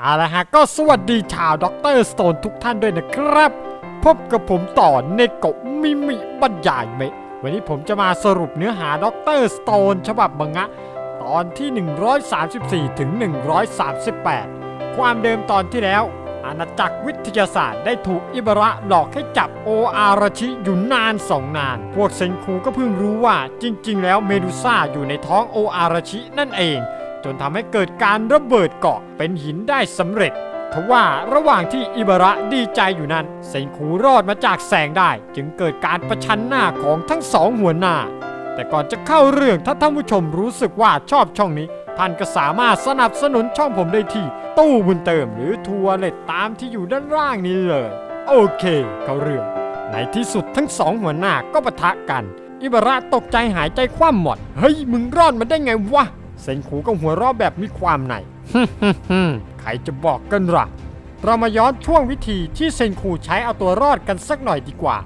เอาละฮะก็สวัสดีชาวด็อกเตอร์สโตนทุกท่านด้วยนะครับ พบกับผมต่อในกะมิมิบรรยายเมะวันนี้ผมจะมาสรุปเนื้อหาด็อกเตอร์สโตนฉบับมังงะ ตอนที่ 134 ถึง 138 ความเดิมตอนที่แล้ว อาณาจักรวิทยาศาสตร์ได้ถูกอิบาระหลอกให้จับโออาราชิอยู่นานสองนาน พวกเซนคูก็เพิ่งรู้ว่าจริง ๆ แล้วเมดูซ่าอยู่ในท้องโออาราชินั่นเอง จนทำให้เกิดการระเบิดเกาะเป็นหินได้สำเร็จทว่าระหว่างที่อิบาระดีใจอยู่นั้น เซนคูรอดมาจากแสงได้ จึงเกิดการประชันหน้าของทั้งสองหัวหน้า แต่ก่อนจะเข้าเรื่องถ้าท่านผู้ชมรู้สึกว่าชอบช่องนี้ ท่านก็สามารถสนับสนุนช่องผมได้ที่ ตู้บุญเติมหรือทัวร์เล็ตตามที่อยู่ด้านล่างนี้เลย โอเค เข้าเรื่อง ในที่สุดทั้งสองหัวหน้าก็ปะทะกัน อิบาระตกใจหายใจคว่ำหมดเฮ้ยมึงรอดมาได้ไงวะ เซนคูก็หัวเราะแบบมีความในใครจะบอกกันล่ะ เรามาย้อนช่วงวิธีที่เซนคูใช้เอาตัวรอดกันสักหน่อยดีกว่า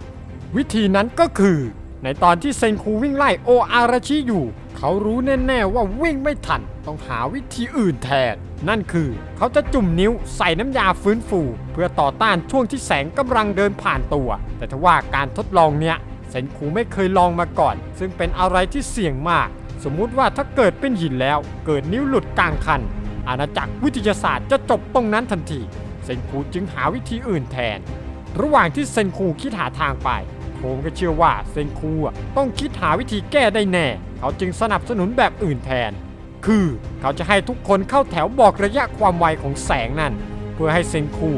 วิธีนั้นก็คือ ในตอนที่เซนคูวิ่งไล่โออาราชิอยู่ เขารู้แน่ๆว่าวิ่งไม่ทัน ต้องหาวิธีอื่นแทน นั่นคือ เขาจะจุ่มนิ้วใส่น้ำยาฟื้นฟู เพื่อต่อต้านช่วงที่แสงกำลังเดินผ่านตัว แต่ทว่าการทดลองเนี้ยเซนคูไม่เคยลองมาก่อน ซึ่งเป็นอะไรที่เสี่ยงมาก สมมุติว่าถ้าเกิดเป็นหินแล้ว เกิดนิ้วหลุดกลางคัน อาณาจักรวิทยาศาสตร์จะจบตรงนั้นทันทีเซนคูจึงหาวิธีอื่นแทน ระหว่างที่เซนคูคิดหาทางไปผมก็เชื่อว่าเซนคูต้องคิดหาวิธีแก้ได้แน่ เขาจึงสนับสนุนแบบอื่นแทน คือเขาจะให้ทุกคนเข้าแถวบอกระยะความไวของแสงนั่น เพื่อให้เซนคู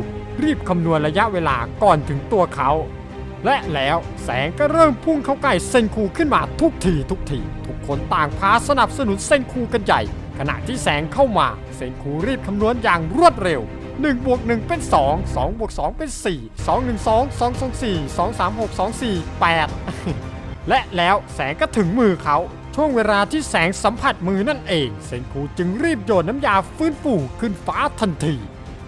รีบคำนวณระยะเวลาก่อนถึงตัวเขา และแล้วแสงก็เริ่มพุ่งเข้าใกล้เซนคูขึ้นมาทุกทีทุกที ทุกคนต่างพาสนับสนุนเซนคูกันใหญ่ ขณะที่แสงเข้ามาเซนคูรีบคำนวณอย่างรวดเร็ว1บวก1เป็น 2 2บวก2เป็น 4 2 1 2 2 2 4 2 3 6 2 4 8 และแล้วแสงก็ถึงมือเขา ช่วงเวลาที่แสงสัมผัสมือนั่นเอง เซนคูจึงรีบโยนน้ำยาฟื้นฟูขึ้นฟ้าทันที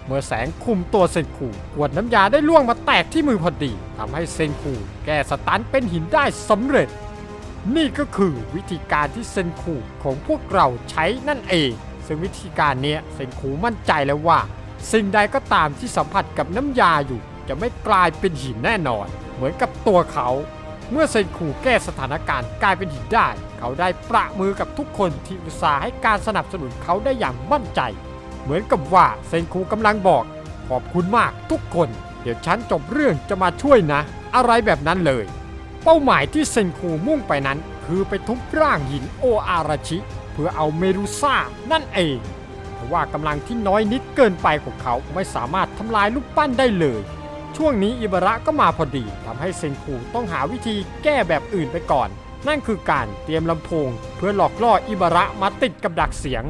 เมื่อแสงคุมตัวเซนคูขวดน้ำยาได้ล่วงมาแตกที่มือพอดีทำให้เซนคูแก้สตันเป็นหินได้สำเร็จ นี่ก็คือวิธีการที่เซนคูของพวกเราใช้นั่นเอง ซึ่งวิธีการเนี้ยเซนคูมั่นใจแล้วว่า สิ่งใดก็ตามที่สัมผัสกับน้ำยาอยู่ จะไม่กลายเป็นหินแน่นอน เหมือนกับตัวเขา เมื่อเซนคูแก้สถานการณ์กลายเป็นหินได้ เขาได้ประมือกับทุกคนที่อุตส่าห์ให้การสนับสนุนเขาได้อย่างมั่นใจ เหมือนกับว่าเซนคูกำลังบอก ขอบคุณมากทุกคน เดี๋ยวฉันจบเรื่องจะมาช่วยนะ อะไรแบบนั้นเลย เป้าหมายที่เซนคูมุ่งไปนั้น คือไปทุบร่างหินโออาราชิ เพื่อเอาเมรูซ่านั่นเองเพราะว่ากำลังที่น้อยนิดเกินไปของเขาไม่สามารถทำลายลูกปั้นได้เลย ช่วงนี้อิบาระก็มาพอดีทำให้เซนคูต้องหาวิธีแก้แบบอื่นไปก่อน นั่นคือการเตรียมลำโพง เพื่อหลอกล่ออิบาระมาติดกับดักเสียง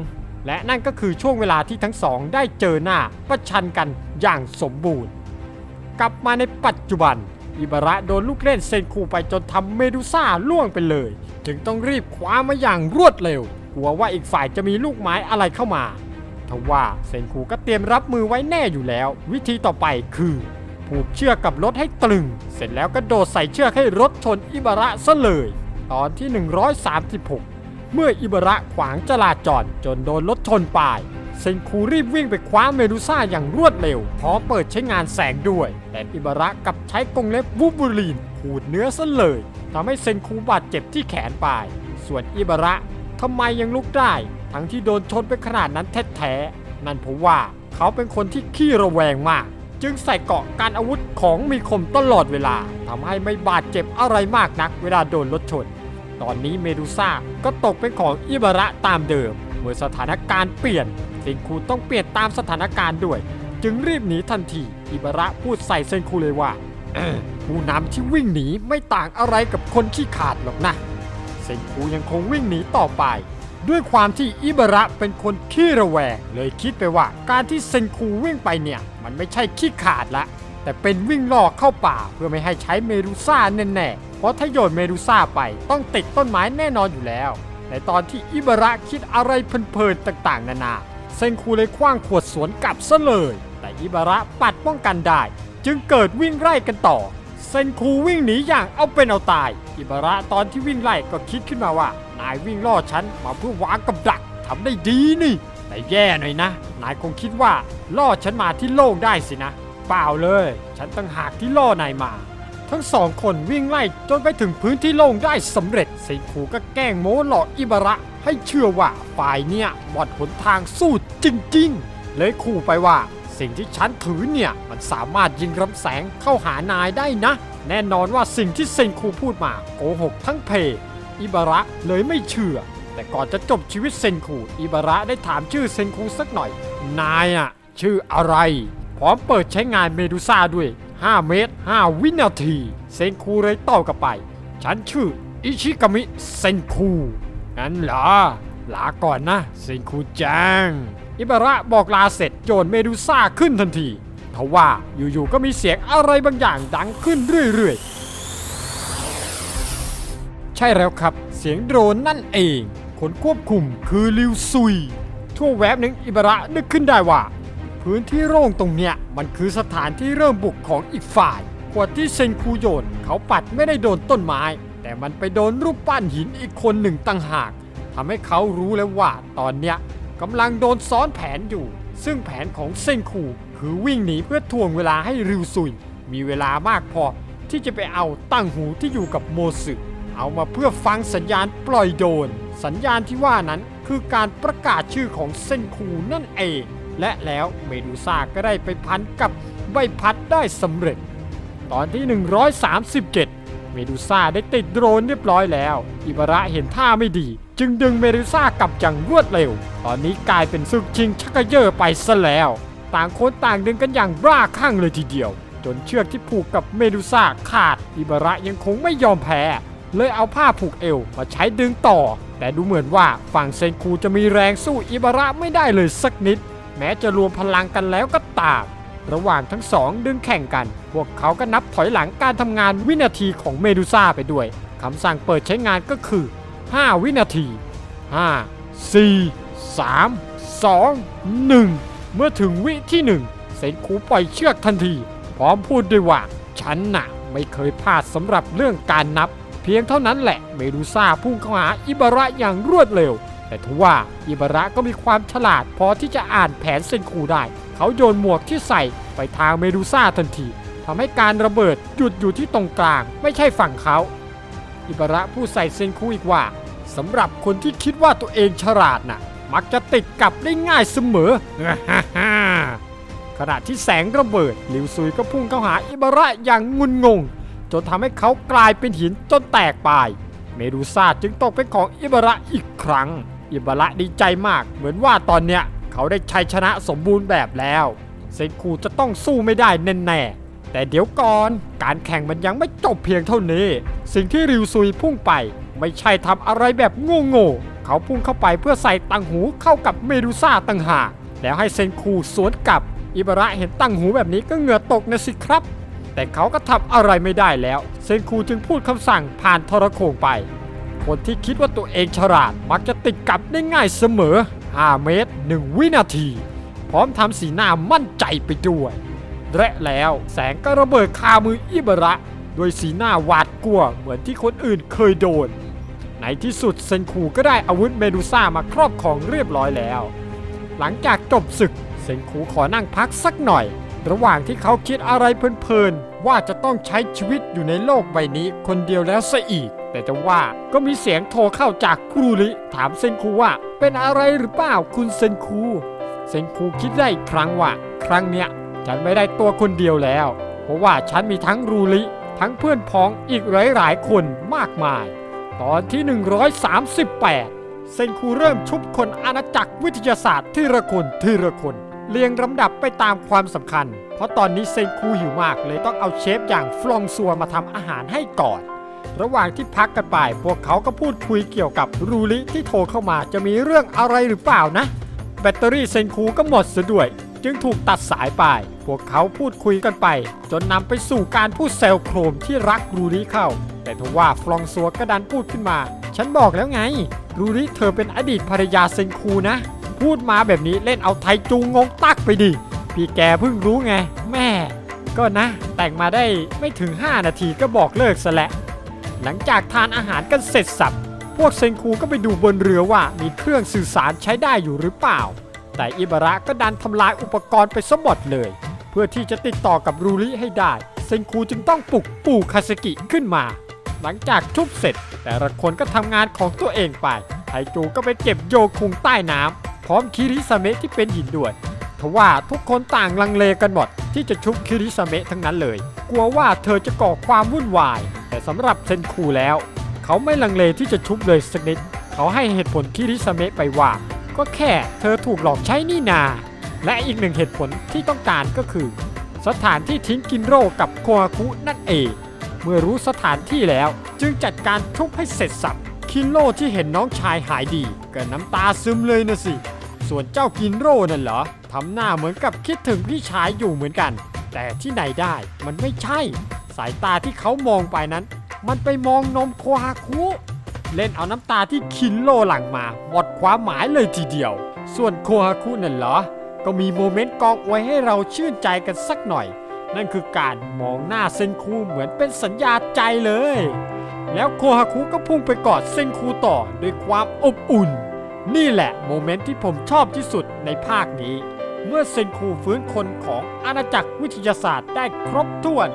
และนั่นก็คือช่วงเวลาที่ทั้งสองได้เจอหน้าประชันกันอย่างสมบูรณ์ กลับมาในปัจจุบัน อิบาระโดนลูกเล่นเซนคูไปจนทำเมดูซ่าล่วงไปเลย จึงต้องรีบคว้ามาอย่างรวดเร็ว กลัวว่าอีกฝ่ายจะมีลูกไม้อะไรเข้ามาทว่าเซนคูก็เตรียมรับมือไว้แน่อยู่แล้ว วิธีต่อไปคือผูกเชือกกับรถให้ตรึง เสร็จแล้วก็โดดใส่เชือกให้รถชนอิบาระซะเลย ตอนที่ 136 เมื่ออิบาระขวางจราจรจนโดนรถชนปายเซนคูรีบวิ่งไปคว้าเมดูซ่าอย่างรวดเร็ว พร้อมเปิดใช้งานแสงด้วย แต่อิบาระกับใช้กรงเล็บวูบูลีนขูดเนื้อซะเลยทำให้เซนคูบาดเจ็บที่แขนปลาย ส่วนอิบาระทำไมยังลุกได้ ทั้งที่โดนชนไปขนาดนั้นแท้ๆนั่นเพราะว่าเขาเป็นคนที่ขี้ระแวงมาก จึงใส่เกราะการอาวุธของมีคมตลอดเวลาทำให้ไม่บาดเจ็บอะไรมากนักเวลาโดนรถชน ตอนนี้เมดูซ่าก็ตกเป็นของอิบาระตามเดิม เมื่อสถานการณ์เปลี่ยนเซนคูต้องเปลี่ยนตามสถานการณ์ด้วย จึงรีบหนีทันที อิบาระพูดใส่เซนคูเลยว่าผู้นำที่วิ่งหนีไม่ต่างอะไรกับคนขี้ขาดหรอกนะ เซนคูยังคงวิ่งหนีต่อไป ด้วยความที่อิบาระเป็นคนขี้ระแวงเลยคิดไปว่า การที่เซนคูวิ่งไปเนี่ย มันไม่ใช่ขี้ขาดละ แต่เป็นวิ่งล่อเข้าป่าเพื่อไม่ให้ใช้เมดูซ่าแน่ๆ ราะถ้าโยนเมดูซ่าไปต้องติดต้นไม้แน่นอนอยู่แล้วแต่ตอนที่อิบาระคิดอะไรเพลินๆต่างๆ นานา เซนคูเลยคว้างขวดสวนกลับซะเลย แต่อิบาระปัดป้องกันได้ จึงเกิดวิ่งไล่กันต่อ เซนคูวิ่งหนีอย่างเอาเป็นเอาตาย อิบาระตอนที่วิ่งไล่ก็คิดขึ้นมาว่า นายวิ่งล่อฉันมาเพื่อวางกับดักทำได้ดีนี่ แต่แย่หน่อยนะ นายคงคิดว่าล่อฉันมาที่โลกได้สินะ เปล่าเลย ฉันตั้งหากที่ล่อนายมา ทั้งสองคนวิ่งไล่จนไปถึงพื้นที่โล่งได้สำเร็จเซนคูก็แกล้งโม้หลอกอิบาระ ให้เชื่อว่าฝ่ายเนี่ยหมดหนทางสู้จริงๆ เลยขู่ไปว่า สิ่งที่ฉันถือเนี่ย มันสามารถยิงลำแสงเข้าหานายได้นะ แน่นอนว่าสิ่งที่เซนคูพูดมาโกหกทั้งเพ อิบาระเลยไม่เชื่อ แต่ก่อนจะจบชีวิตเซนคูอิบาระได้ถามชื่อเซนคูสักหน่อย นายอะชื่ออะไร พร้อมเปิดใช้งานเมดูซ่าด้วย 5 เมตร 5 วินาที เซนคูเลยตอบกลับไป ฉันชื่ออิชิกามิเซนคูงั้นเหรอ ลาก่อนนะ เซนคูจัง อิบาระบอกลาเสร็จโจนเมดูซ่าขึ้นทันทีทว่าอยู่ๆก็มีเสียงอะไรบางอย่างดังขึ้นเรื่อยๆ ใช่แล้วครับ เสียงโดรนนั่นเอง คนควบคุมคือลิวซุย ทั่วแวบหนึ่งอิบาระนึกขึ้นได้ว่า พื้นที่โล่งตรงเนี้ยมันคือสถานที่เริ่มบุกของอีกฝ่ายขวดที่เซนคูโยนเขาปัดไม่ได้โดนต้นไม้ แต่มันไปโดนรูปปั้นหินอีกคนหนึ่งต่างหากทำให้เขารู้แล้วว่าตอนเนี้ยกำลังโดนซ้อนแผนอยู่ ซึ่งแผนของเซนคูคือวิ่งหนีเพื่อทวงเวลาให้ริวซุย มีเวลามากพอที่จะไปเอาตั้งหูที่อยู่กับโมสึเอามาเพื่อฟังสัญญาณปล่อยโดน สัญญาณที่ว่านั้นคือการประกาศชื่อของเซนคูนั่นเอง และแล้วเมดูซ่าก็ได้ไปพันกับใบพัดได้สำเร็จ ตอนที่ 137 เมดูซ่าได้ติดโดรนเรียบร้อยแล้ว อิบาระเห็นท่าไม่ดี จึงดึงเมดูซ่ากลับอย่างรวดเร็ว ตอนนี้กลายเป็นศึกชิงชักเยอไปซะแล้ว ต่างคนต่างดึงกันอย่างบ้าคลั่งเลยทีเดียว จนเชือกที่ผูกกับเมดูซ่าขาด อิบาระยังคงไม่ยอมแพ้ เลยเอาผ้าผูกเอวมาใช้ดึงต่อ แต่ดูเหมือนว่าฝั่งเซนคูจะมีแรงสู้อิบาระไม่ได้เลยสักนิด แม้จะรวมพลังกันแล้วก็ตาม ระหว่างทั้งสองดึงแข่งกัน พวกเขาก็นับถอยหลังการทำงานวินาทีของเมดูซ่าไปด้วยคำสั่งเปิดใช้งานก็คือ 5 วินาที 5 4 3 2 1 เมื่อถึงวิที่ 1 เซนคูปล่อยเชือกทันที พร้อมพูดด้วยว่า ฉันน่ะไม่เคยพลาดสำหรับเรื่องการนับ เพียงเท่านั้นแหละเมดูซ่าพุ่งเข้าหาอิบาระอย่างรวดเร็ว แต่ทว่าอิบาระก็มีความฉลาดพอที่จะอ่านแผนเซนคูได้ เขาโยนหมวกที่ใส่ไปทางเมดูซ่าทันทีทำให้การระเบิดหยุดอยู่ที่ตรงกลาง ไม่ใช่ฝั่งเขา อิบาระผู้ใส่เซนคูอีกว่าสำหรับคนที่คิดว่าตัวเองฉลาดน่ะ มักจะติดกับได้ง่ายเสมอ ขณะที่แสงระเบิดลิวซุยก็พุ่งเข้าหาอิบาระอย่างงุนงง จนทำให้เขากลายเป็นหินจนแตกไป เมดูซ่าจึงตกเป็นของอิบาระอีกครั้ง อิบาระดีใจมาก เหมือนว่าตอนเนี้ยเขาได้ชัยชนะสมบูรณ์แบบแล้ว เซนคูจะต้องสู้ไม่ได้แน่ๆแต่เดี๋ยวก่อนการแข่งมันยังไม่จบเพียงเท่านี้ สิ่งที่ริวซุยพุ่งไป ไม่ใช่ทำอะไรแบบโง่ๆเขาพุ่งเข้าไปเพื่อใส่ตังหูเข้ากับเมดูซ่าต่างหากแล้วให้เซนคูสวนกลับ อิบาระเห็นตังหูแบบนี้ก็เหงื่อตกนะสิครับ แต่เขาก็ทำอะไรไม่ได้แล้ว เซนคูจึงพูดคำสั่งผ่านทรโขงไป คนที่คิดว่าตัวเองฉลาดมักจะติดกับได้ง่ายเสมอ 5 เมตร 1 วินาที พร้อมทำสีหน้ามั่นใจไปด้วย และแล้วแสงก็ระเบิดคามืออิบาระด้วยสีหน้าหวาดกลัวเหมือนที่คนอื่นเคยโดน ในที่สุดเซนคูก็ได้อาวุธเมดูซ่ามาครอบครองเรียบร้อยแล้ว หลังจากจบศึกเซนคูขอนั่งพักสักหน่อย ระหว่างที่เขาคิดอะไรเพลินๆว่าจะต้องใช้ชีวิตอยู่ในโลกใบนี้คนเดียวแล้วซะอีก แต่จะว่าก็มีเสียงโทรเข้าจากครูริถามเซนคูว่า เป็นอะไรหรือเปล่าคุณเซนคูเซนคูคิดได้อีกครั้งว่า ครั้งเนี้ยฉันไม่ได้ตัวคนเดียวแล้ว เพราะว่าฉันมีทั้งรูริทั้งเพื่อนพ้องอีกหลายๆคนมากมาย ตอนที่ 138 เซนคูเริ่มชุบคนอาณาจักรวิทยาศาสตร์ทีละคนทีละคนเรียงลำดับไปตามความสำคัญ เพราะตอนนี้เซนคูหิวมากเลยต้องเอาเชฟอย่างฟลองซัวมาทำอาหารให้ก่อน ระหว่างที่พักกันไป พวกเขาก็พูดคุยเกี่ยวกับรูริที่โทรเข้ามาจะมีเรื่องอะไรหรือเปล่านะ แบตเตอรี่เซนคูก็หมดซะด้วย จึงถูกตัดสายไป พวกเขาพูดคุยกันไป จนนำไปสู่การพูดเซลโครมที่รักรูริเข้า แต่ทว่าฟลองซัวก็ดันพูดขึ้นมา ฉันบอกแล้วไง รูริเธอเป็นอดีตภรรยาเซนคูนะ พูดมาแบบนี้เล่นเอาไทจูงงตักไปดิพี่แกเพิ่งรู้ไง แม่ ก็นะ แต่งมาได้ไม่ถึง 5 นาทีก็บอกเลิกซะและ หลังจากทานอาหารกันเสร็จสับ พวกเซนคูก็ไปดูบนเรือว่ามีเครื่องสื่อสารใช้ได้อยู่หรือเปล่า แต่อิบาระก็ดันทำลายอุปกรณ์ไปซะหมดเลย เพื่อที่จะติดต่อกับรูริให้ได้ เซนคูจึงต้องปลุกปู่คาสกิขึ้นมา หลังจากทุบเสร็จ แต่ละคนก็ทำงานของตัวเองไปไทจูก็ไปเก็บโยคุงใต้น้ำพร้อมคิริสเมะที่เป็นหินด้วยทว่าทุกคนต่างลังเลกันหมดที่จะชุบคิริสเมะทั้งนั้นเลย กลัวว่าเธอจะก่อความวุ่นวาย แต่สำหรับเซนคูแล้ว เขาไม่ลังเลที่จะชุบเลยสักนิด เขาให้เหตุผลคิริสเมะไปว่า ก็แค่เธอถูกหลอกใช้นี่นา และอีกหนึ่งเหตุผลที่ต้องการก็คือ สถานที่ทิ้งกินโร่กับโคอาคุนั่นเอง เมื่อรู้สถานที่แล้วจึงจัดการทุบให้เสร็จสับคินโร่ที่เห็นน้องชายหายดีก็น้ำตาซึมเลยนะสิ ส่วนเจ้ากินโร่นั่นเหรอทำหน้าเหมือนกับคิดถึงพี่ชายอยู่เหมือนกัน แต่ที่ไหนได้มันไม่ใช่ สายตาที่เขามองไปนั้น มันไปมองนมโคฮาคุ เล่นเอาน้ำตาที่คินโร่หลั่งมา หมดความหมายเลยทีเดียว ส่วนโคฮาคุนั่นเหรอ ก็มีโมเมนต์กองไว้ให้เราชื่นใจกันสักหน่อย นั่นคือการมองหน้าเซนคูเหมือนเป็นสัญญาใจเลย แล้วโคฮาคุก็พุ่งไปกอดเซนคูต่อด้วยความอบอุ่น นี่แหละโมเมนต์ที่ผมชอบที่สุดในภาคนี้เมื่อเซนคูฟื้นคนของอาณาจักรวิทยาศาสตร์ได้ครบถ้วน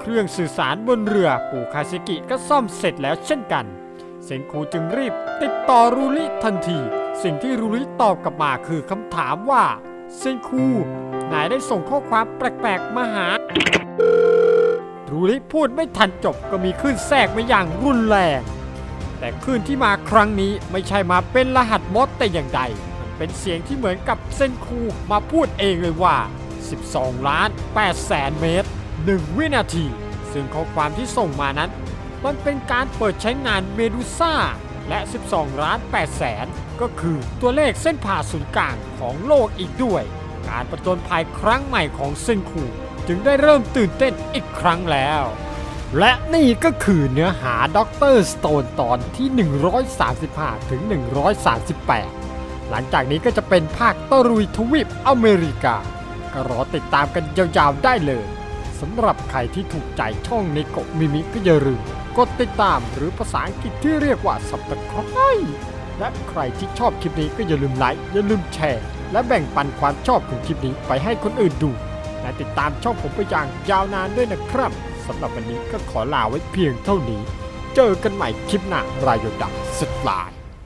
เครื่องสื่อสารบนเรือปู่คาซิกิก็ซ่อมเสร็จแล้วเช่นกัน เซนคูจึงรีบติดต่อรูริทันที สิ่งที่รูริตอบกลับมาคือคำถามว่า เซนคูนายได้ส่งข้อความแปลกๆมาหา รูริพูดไม่ทันจบก็มีคลื่นแทรกมาอย่างรุนแรง แต่คลื่นที่มาครั้งนี้ไม่ใช่มาเป็นรหัสมดแต่อย่างใด มันเป็นเสียงที่เหมือนกับเซนคูมาพูดเองเลยว่า 12 ล้าน8แสนเมตร 1 วินาที ซึ่งข้อความที่ส่งมานั้น มันเป็นการเปิดใช้งานเมดูซ่าและ 12 ล้าน8แสน ก็คือตัวเลขเส้นผ่าศูนย์กลางของโลกอีกด้วย การประจนภัยครั้งใหม่ของเซนคูจึงได้เริ่มตื่นเต้นอีกครั้งแล้ว และนี่ก็คือเนื้อหาด็อกเตอร์สโตนตอนที่ 135 ถึง 138 หลังจากนี้ก็จะเป็นภาคตะรุยทวีปอเมริกา ก็รอติดตามกันยาวๆได้เลย สำหรับใครที่ถูกใจช่องในกบมิมิก็อย่าลืมกดติดตามหรือภาษาอังกฤษที่เรียกว่าสับตะไคร้และใครที่ชอบคลิปนี้ก็อย่าลืมไลค์อย่าลืมแชร์ และแบ่งปันความชอบของคลิปนี้ไปให้คนอื่นดู และติดตามช่องผมไปอย่างยาวนานด้วยนะครับสำหรับวันนี้ก็ขอลาไว้เพียงเท่านี้ เจอกันใหม่คลิปหน้ารายดักสลาย